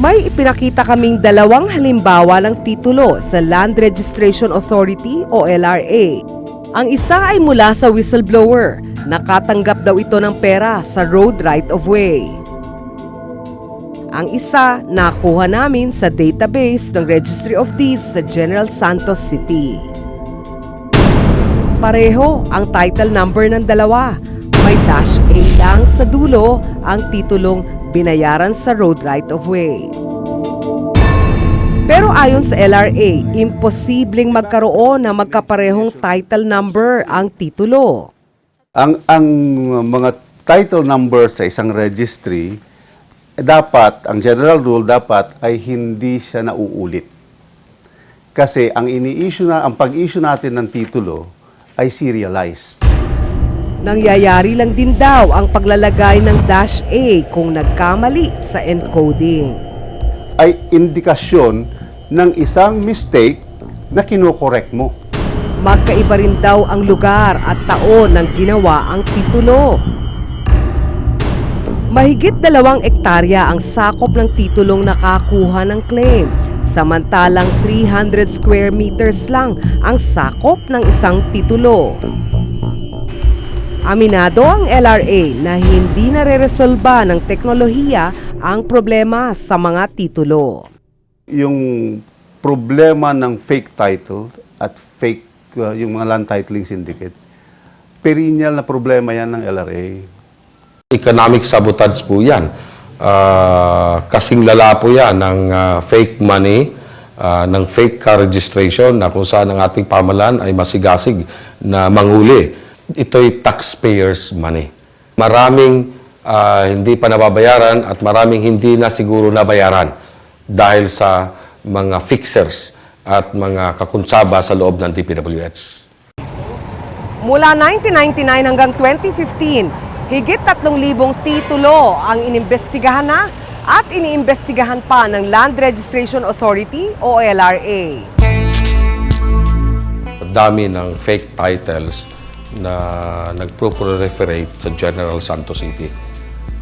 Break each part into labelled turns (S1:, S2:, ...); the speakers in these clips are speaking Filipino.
S1: May ipinakita kaming dalawang halimbawa ng titulo sa Land Registration Authority o LRA. Ang isa ay mula sa whistleblower. Nakatanggap daw ito ng pera sa road right of way. Ang isa nakuha namin sa database ng Registry of Deeds sa General Santos City. Pareho ang title number ng dalawa. May dash A lang sa dulo ang titulong binayaran sa road right of way. Pero ayon sa LRA, imposibleng magkaroon ng magkaparehong title number ang titulo.
S2: Ang ang mga title number sa isang registry dapat ang general rule dapat ay hindi siya nauulit. Kasi ang ini-issue na ang pag-issue natin ng titulo ay serialized.
S1: Nangyayari lang din daw ang paglalagay ng dash A kung nagkamali sa encoding.
S2: Ay indikasyon ng isang mistake na kinokorek mo.
S1: Magkaiba rin daw ang lugar at taon ng ginawa ang titulo. Mahigit dalawang ektarya ang sakop ng titulong nakakuha ng claim. Samantalang 300 square meters lang ang sakop ng isang titulo. Aminado ang LRA na hindi nare-resolba ng teknolohiya ang problema sa mga titulo.
S2: Yung problema ng fake title at fake uh, yung mga land titling syndicates, perennial na problema yan ng LRA.
S3: Economic sabotage po yan. Ah, kasing lala po yan ng ah, fake money, ah, ng fake car registration na kung saan ang ating pamalan ay masigasig na manguli. Ito'y taxpayers' money. Maraming ah, hindi pa nababayaran at maraming hindi na siguro nabayaran dahil sa mga fixers at mga kakunsaba sa loob ng DPWH.
S1: Mula 1999 hanggang 2015, higit 3,000 titulo ang inimbestigahan na at iniimbestigahan pa ng Land Registration Authority o LRA.
S3: dami ng fake titles na nagpro-proliferate sa General Santos City.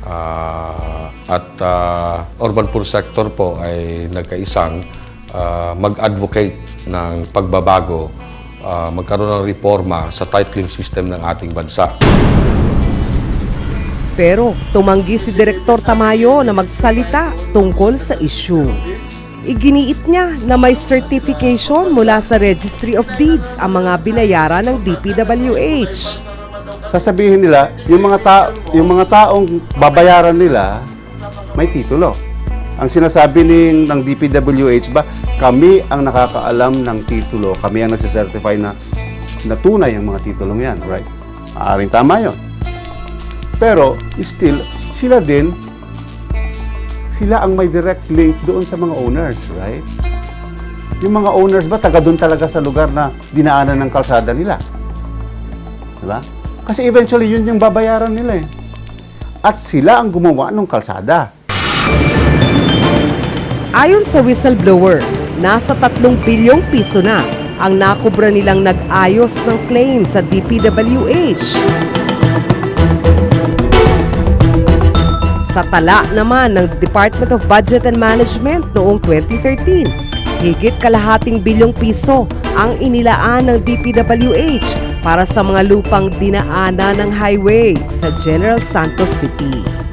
S3: Ah, at ah, urban poor sector po ay nagkaisang ah, mag-advocate ng pagbabago, ah, magkaroon ng reforma sa titling system ng ating bansa.
S1: Pero tumanggi si Direktor Tamayo na magsalita tungkol sa issue. Iginiit niya na may certification mula sa Registry of Deeds ang mga binayaran ng DPWH.
S2: sasabihin nila, yung mga ta yung mga taong babayaran nila may titulo. Ang sinasabi ning ng DPWH ba, kami ang nakakaalam ng titulo, kami ang nagse-certify na na tunay ang mga titulong yan, right? Maaring tama 'yon. Pero still sila din sila ang may direct link doon sa mga owners, right? Yung mga owners ba taga doon talaga sa lugar na dinaanan ng kalsada nila? Diba? Kasi eventually yun yung babayaran nila eh. At sila ang gumawa ng kalsada.
S1: Ayon sa whistleblower, nasa 3 bilyong piso na ang nakubra nilang nag-ayos ng claim sa DPWH. Sa tala naman ng Department of Budget and Management noong 2013, higit kalahating bilyong piso ang inilaan ng DPWH para sa mga lupang dinaanan ng highway sa General Santos City.